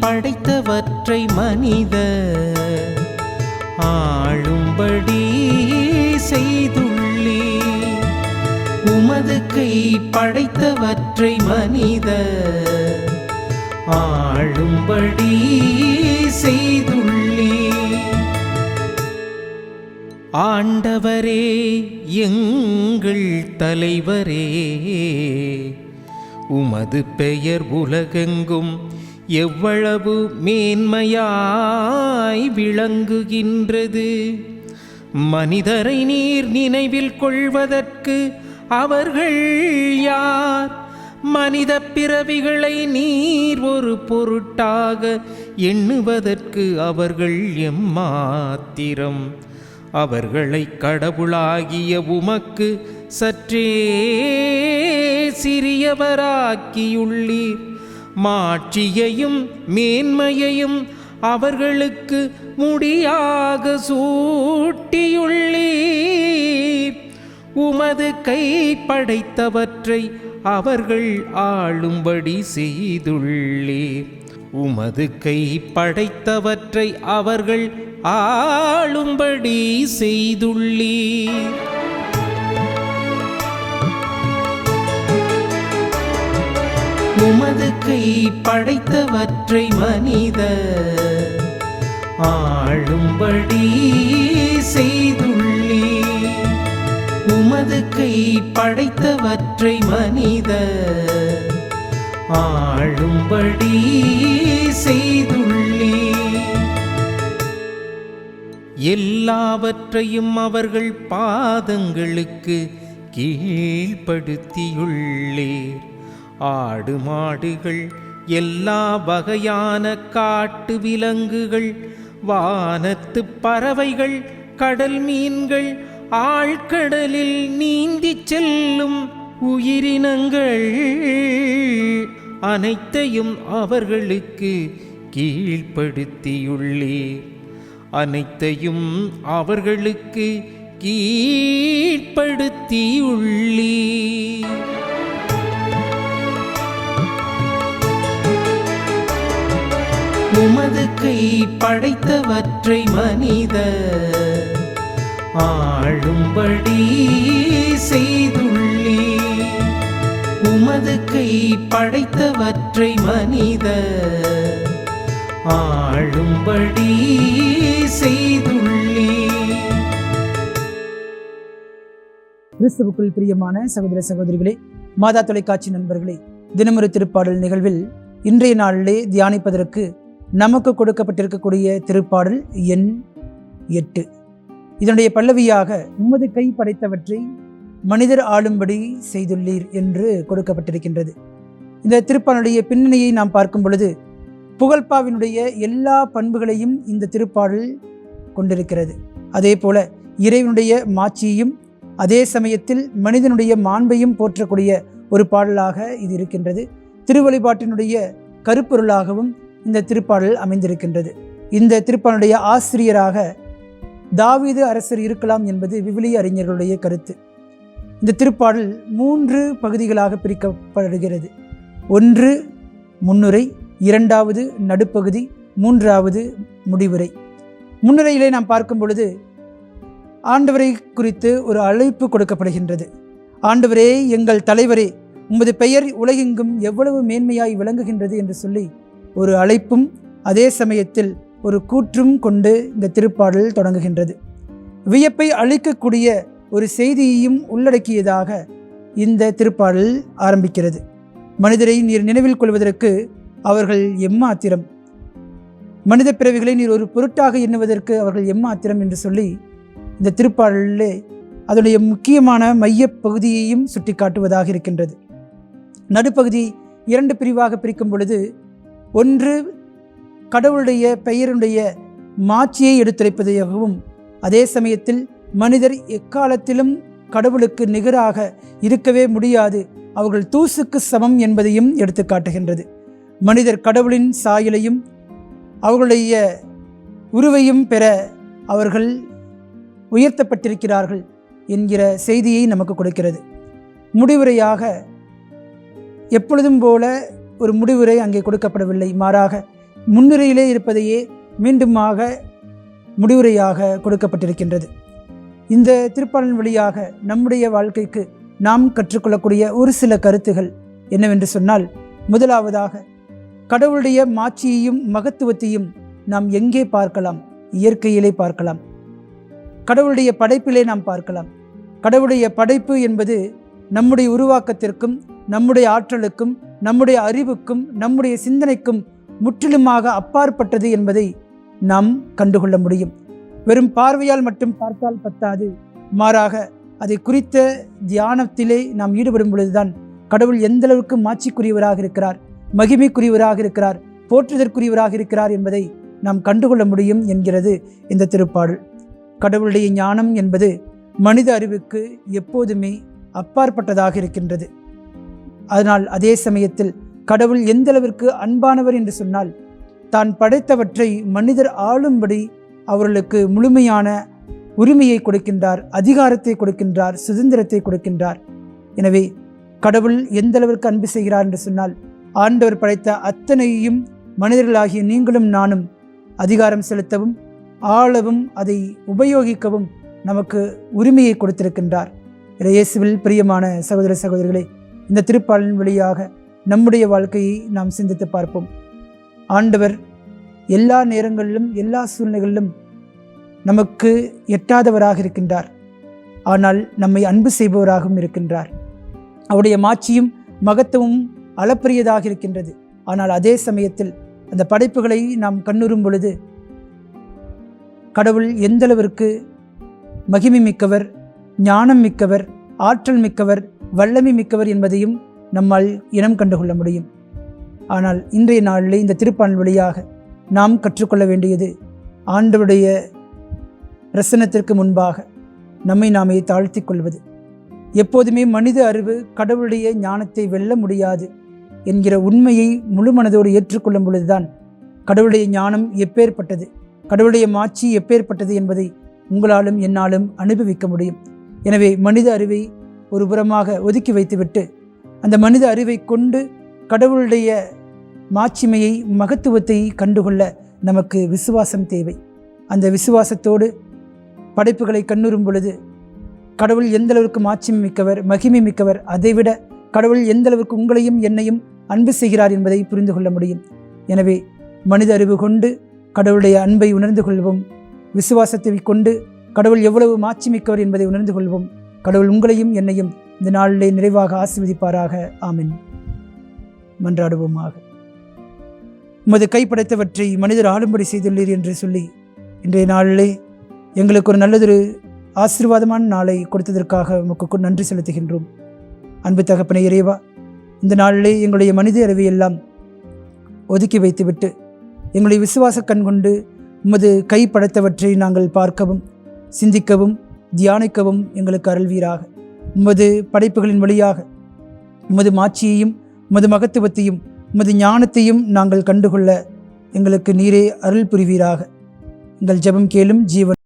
படைத்தவற்றை மனித ஆளும்படி செய்துள்ளே. உமது கை படைத்தவற்றை மனித ஆளும்படி செய்துள்ளே. ஆண்டவரே எங்கள் தலைவரே உமது பெயர் உலகெங்கும் எவ்வளவு மேன்மையாய் விளங்குகின்றது. மனிதரை நீர் நினைவில் கொள்வதற்கு அவர்கள் யார்? மனித பிறவிகளை நீர் ஒரு பொருட்டாக எண்ணுவதற்கு அவர்கள் எம்மாத்திரம்? அவர்களை கடவுளாகிய உமக்கு சற்றே சிறியவராக்கியுள்ளீர். மாட்சியையும் மேன்மையையும் அவர்களுக்கு முடியாக சூட்டியுள்ளீர். உமது கை படைத்தவற்றை அவர்கள் ஆளும்படி செய்துள்ளீர். உமது கை படைத்தவற்றை அவர்கள் ஆளும்படி செய்துள்ளீர். உமது கை படைத்தவற்றை மனித ஆளும்படி செய்துள்ளே. உமது கை படைத்தவற்றை மனித ஆளும்படி செய்துள்ளே. எல்லாவற்றையும் அவர்கள் பாதங்களுக்கு கீழ்ப்படுத்தியுள்ளீர். ஆடு மாடுகள் எல்லா வகையான காட்டு விலங்குகள் வானத்து பறவைகள் கடல் மீன்கள் ஆழ்கடலில் நீந்தி செல்லும் உயிரினங்கள் அனைத்தையும் அவர்களுக்கு கீழ்ப்படுத்தியுள்ளீர் அனைத்தையும் அவர்களுக்கு கீழ்ப்படுத்தியுள்ளீர் உமது கை படைத்தவற்றை மனித ஆளும்படி செய்துள்ளி. உமது கை படைத்தவற்றை மனித ஆளும்படி செய்துள்ளி. கிறிஸ்துவுக்குள் பிரியமான சகோதர சகோதரிகளே மாதா தொலைக்காட்சி நண்பர்களே தினமொரு திருப்பாடல் நிகழ்வில் இன்றைய நாளிலே தியானிப்பதற்கு நமக்கு கொடுக்கப்பட்டிருக்கக்கூடிய திருப்பாடல் எண் எட்டு. இதனுடைய பல்லவியாக உமது கை படைத்தவற்றை மனிதர் ஆளும்படி செய்துள்ளீர் என்று கொடுக்கப்பட்டிருக்கின்றது. இந்த திருப்பாடலுடைய பின்னணியை நாம் பார்க்கும் பொழுது புகழ்பாவினுடைய எல்லா பண்புகளையும் இந்த திருப்பாடல் கொண்டிருக்கிறது. அதே போல இறைவனுடைய மாட்சியையும் அதே சமயத்தில் மனிதனுடைய மாண்பையும் போற்றக்கூடிய ஒரு பாடலாக இது இருக்கின்றது. திருவழிபாட்டினுடைய கருப்பொருளாகவும் இந்த திருப்பாடல் அமைந்திருக்கின்றது. இந்த திருப்பாடலுடைய ஆசிரியராக தாவீது அரசர் இருக்கலாம் என்பது விவிலிய அறிஞர்களுடைய கருத்து. இந்த திருப்பாடல் மூன்று பகுதிகளாக பிரிக்கப்படுகிறது. ஒன்று முன்னுரை இரண்டாவது நடுப்பகுதி மூன்றாவது முடிவுரை. முன்னுரையிலே நாம் பார்க்கும் பொழுது ஆண்டவரை குறித்து ஒரு அழைப்பு கொடுக்கப்படுகின்றது. ஆண்டவரே எங்கள் தலைவரே உமது பெயர் உலகெங்கும் எவ்வளவு மேன்மையாய் விளங்குகின்றது என்று சொல்லி ஒரு அழைப்பும் அதே சமயத்தில் ஒரு கூற்றும் கொண்டு இந்த திருப்பாடல் தொடங்குகின்றது. வியப்பை அளிக்கக்கூடிய ஒரு செய்தியையும் உள்ளடக்கியதாக இந்த திருப்பாடல் ஆரம்பிக்கிறது. மனிதரை நீர் நினைவில் கொள்வதற்கு அவர்கள் எம்மாத்திரம். மனித பிறவிகளை நீர் ஒரு பொருட்டாக எண்ணுவதற்கு அவர்கள் எம்மாத்திரம் என்று சொல்லி இந்த திருப்பாடலிலே அதனுடைய முக்கியமான மையப் பகுதியையும் சுட்டிக்காட்டுவதாக இருக்கின்றது. நடுப்பகுதி இரண்டு பிரிவாக பிரிக்கும் பொழுது ஒன்று கடவுளுடைய பெயருடைய மாட்சியை எடுத்துரைப்பதாகவும் அதே சமயத்தில் மனிதர் எக்காலத்திலும் கடவுளுக்கு நிகராக இருக்கவே முடியாது. அவர்கள் தூசுக்கு சமம் என்பதையும் எடுத்து காட்டுகின்றது. மனிதர் கடவுளின் சாயலையும் அவர்களுடைய உருவையும் பெற அவர்கள் உயர்த்தப்பட்டிருக்கிறார்கள் என்கிற செய்தியை நமக்கு கொடுக்கிறது. முடிவுரையாக எப்பொழுதும் போல ஒரு முடிவுரை அங்கே கொடுக்கப்படவில்லை. மாறாக முன்னுரையிலே இருப்பதையே மீண்டுமாக முடிவுரையாக கொடுக்கப்பட்டிருக்கின்றது. இந்த திருப்பாளன் வழியாக நம்முடைய வாழ்க்கைக்கு நாம் கற்றுக்கொள்ளக்கூடிய ஒரு சில கருத்துகள் என்னவென்று சொன்னால் முதலாவதாக கடவுளுடைய மாட்சியையும் மகத்துவத்தையும் நாம் எங்கே பார்க்கலாம்? இயற்கையிலே பார்க்கலாம். கடவுளுடைய படைப்பிலே நாம் பார்க்கலாம். கடவுளுடைய படைப்பு என்பது நம்முடைய உருவாக்கத்திற்கும் நம்முடைய ஆற்றலுக்கும் நம்முடைய அறிவுக்கும் நம்முடைய சிந்தனைக்கும் முற்றிலுமாக அப்பாற்பட்டது என்பதை நாம் கண்டுகொள்ள முடியும். வெறும் பார்வையால் மட்டும் பார்த்தால் பத்தாது. மாறாக அதை குறித்த தியானத்திலே நாம் ஈடுபடும் பொழுதுதான் கடவுள் எந்த அளவுக்கு மாட்சிக்குரியவராக இருக்கிறார் மகிமைக்குரியவராக இருக்கிறார் போற்றுதற்குரியவராக இருக்கிறார் என்பதை நாம் கண்டுகொள்ள முடியும் என்கிறது இந்த திருப்பாடல். கடவுளுடைய ஞானம் என்பது மனித அறிவுக்கு எப்போதுமே அப்பாற்பட்டதாக இருக்கின்றது. அதனால் அதே சமயத்தில் கடவுள் எந்தளவிற்கு அன்பானவர் என்று சொன்னால் தான் படைத்தவற்றை மனிதர் ஆளும்படி அவர்களுக்கு முழுமையான உரிமையை கொடுக்கின்றார் அதிகாரத்தை கொடுக்கின்றார் சுதந்திரத்தை கொடுக்கின்றார். எனவே கடவுள் எந்தளவிற்கு அன்பு செய்கிறார் என்று சொன்னால் ஆண்டவர் படைத்த அத்தனையும் மனிதர்களாகிய நீங்களும் நானும் அதிகாரம் செலுத்தவும் ஆளவும் அதை உபயோகிக்கவும் நமக்கு உரிமையை கொடுத்திருக்கின்றார். இயேசுவில் பிரியமான சகோதர சகோதரிகளே இந்த திருப்பாலின் வழியாக நம்முடைய வாழ்க்கையை நாம் சிந்தித்து பார்ப்போம். ஆண்டவர் எல்லா நேரங்களிலும் எல்லா சூழ்நிலைகளிலும் நமக்கு எட்டாதவராக இருக்கின்றார். ஆனால் நம்மை அன்பு செய்பவராகவும் இருக்கின்றார். அவருடைய மாட்சியும் மகத்துவமும் அளப்பரியதாக இருக்கின்றது. ஆனால் அதே சமயத்தில் அந்த படைப்புகளை நாம் கண்ணுறும் பொழுது கடவுள் எந்தளவிற்கு மகிமை மிக்கவர் ஞானம் மிக்கவர் ஆற்றல் மிக்கவர் வல்லமை மிக்கவர் என்பதையும் நம்மால் இனம் கண்டுகொள்ள முடியும். ஆனால் இன்றைய நாளில் இந்த திருப்பான் வழியாக நாம் கற்றுக்கொள்ள வேண்டியது ஆண்டவருடைய பிரசனத்திற்கு முன்பாக நம்மை நாமே தாழ்த்தி கொள்வது. எப்போதுமே மனித அறிவு கடவுளுடைய ஞானத்தை வெல்ல முடியாது என்கிற உண்மையை முழு மனதோடு ஏற்றுக்கொள்ளும் பொழுதுதான் கடவுளுடைய ஞானம் எப்பேற்பட்டது கடவுளுடைய மாட்சி எப்பேற்பட்டது என்பதை உங்களாலும் என்னாலும் அனுபவிக்க முடியும். எனவே மனித அறிவை ஒரு புறமாக ஒதுக்கி வைத்துவிட்டு அந்த மனித அறிவை கொண்டு கடவுளுடைய மாட்சிமையை மகத்துவத்தை கண்டுகொள்ள நமக்கு விசுவாசம் தேவை. அந்த விசுவாசத்தோடு படைப்புகளை கண்ணுறும் பொழுது கடவுள் எந்தளவிற்கு மாட்சிமை மிக்கவர் மகிமை மிக்கவர் அதைவிட கடவுள் எந்த அளவுக்கு உங்களையும் என்னையும் அன்பு செய்கிறார் என்பதை புரிந்து கொள்ள முடியும். எனவே மனித அறிவு கொண்டு கடவுளுடைய அன்பை உணர்ந்து கொள்வோம். விசுவாசத்தை கொண்டு கடவுள் எவ்வளவு மாட்சி மிக்கவர் என்பதை உணர்ந்து கொள்வோம். கடவுள் உங்களையும் என்னையும் இந்த நாளிலே நிறைவாக ஆசிர்வதிப்பாராக. ஆமின். மன்றாடுவோமாக. உமது கைப்படைத்தவற்றை மனிதர் ஆளும்படி செய்துள்ளீர் என்று சொல்லி இன்றைய நாளிலே எங்களுக்கு ஒரு நல்லதொரு ஆசீர்வாதமான நாளை கொடுத்ததற்காக உமக்கு நன்றி செலுத்துகின்றோம். அன்பு தகப்பனை இறைவா இந்த நாளிலே எங்களுடைய மனித அறிவை எல்லாம் ஒதுக்கி வைத்துவிட்டு எங்களுடைய விசுவாச கண் கொண்டு உமது கை படைத்தவற்றை நாங்கள் பார்க்கவும் சிந்திக்கவும் தியானிக்கவும் எங்களுக்கு அருள்வீராக. உமது படைப்புகளின் வழியாக உமது மாட்சியையும் உமது மகத்துவத்தையும் உமது ஞானத்தையும் நாங்கள் கண்டுகொள்ள எங்களுக்கு நீரே அருள் புரிவீராக. எங்கள் ஜெபம் கேளும் ஜீவன்